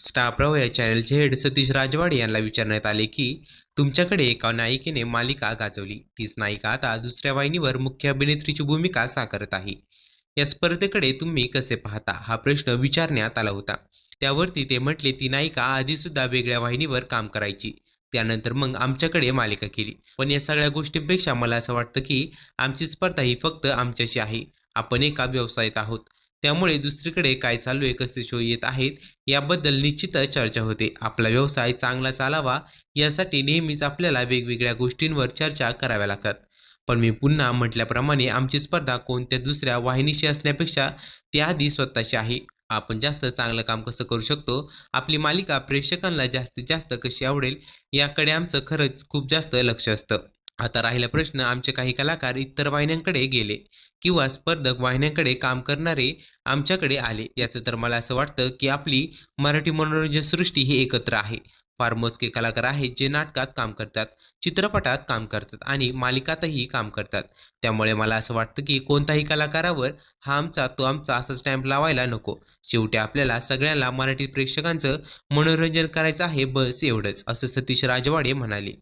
स्टाप्रव या चॅनलचे हेड सतीश राजवाड यांना विचारण्यात आले की तुमच्याकडे एका नायिकेने मालिका गाजवली. तीच नायिका आता दुसऱ्या वाहिनीवर मुख्य अभिनेत्रीची भूमिका साकारत आहे. या स्पर्धेकडे तुम्ही कसे पाहता? हा प्रश्न विचारण्यात आला होता. त्यावरती ते म्हटले ती नायिका आधीसुद्धा वेगळ्या वाहिनीवर काम करायची. त्यानंतर मग आमच्याकडे मालिका केली. पण या सगळ्या गोष्टींपेक्षा मला असं वाटतं की आमची स्पर्धा ही फक्त आमच्याशी आहे. आपण एका व्यवसायात आहोत. त्यामुळे दुसरीकडे काय चालू आहे कसे शो येत आहेत याबद्दल निश्चितच चर्चा होते. आपला व्यवसाय चांगला चालावा यासाठी नेहमीच आपल्याला वेगवेगळ्या गोष्टींवर चर्चा कराव्या लागतात. पण मी पुन्हा म्हटल्याप्रमाणे आमची स्पर्धा कोणत्या दुसऱ्या वाहिनीशी असण्यापेक्षा त्याआधी स्वतःची आहे. आपण जास्त चांगलं काम कसं करू शकतो? आपली मालिका प्रेक्षकांना जास्तीत जास्त कशी आवडेल? याकडे आमचं खरंच खूप जास्त लक्ष असतं. आता राहिला प्रश्न आमचे काही कलाकार इतर वाहिन्यांकडे गेले किंवा स्पर्धक वाहिन्यांकडे काम करणारे आमच्याकडे आले. याचं तर मला असं वाटतं की आपली मराठी मनोरंजन सृष्टी ही एकत्र आहे. फार मोजके कलाकार आहेत जे नाटकात काम करतात चित्रपटात काम करतात आणि मालिकातही काम करतात. त्यामुळे मला असं वाटतं की कोणताही कलाकारावर हा आमचा तो आमचा असा स्टॅम्प लावायला नको. शेवटी आपल्याला सगळ्यांना मराठी प्रेक्षकांचं मनोरंजन करायचं आहे बस एवढंच असं सतीश राजवाडे म्हणाले.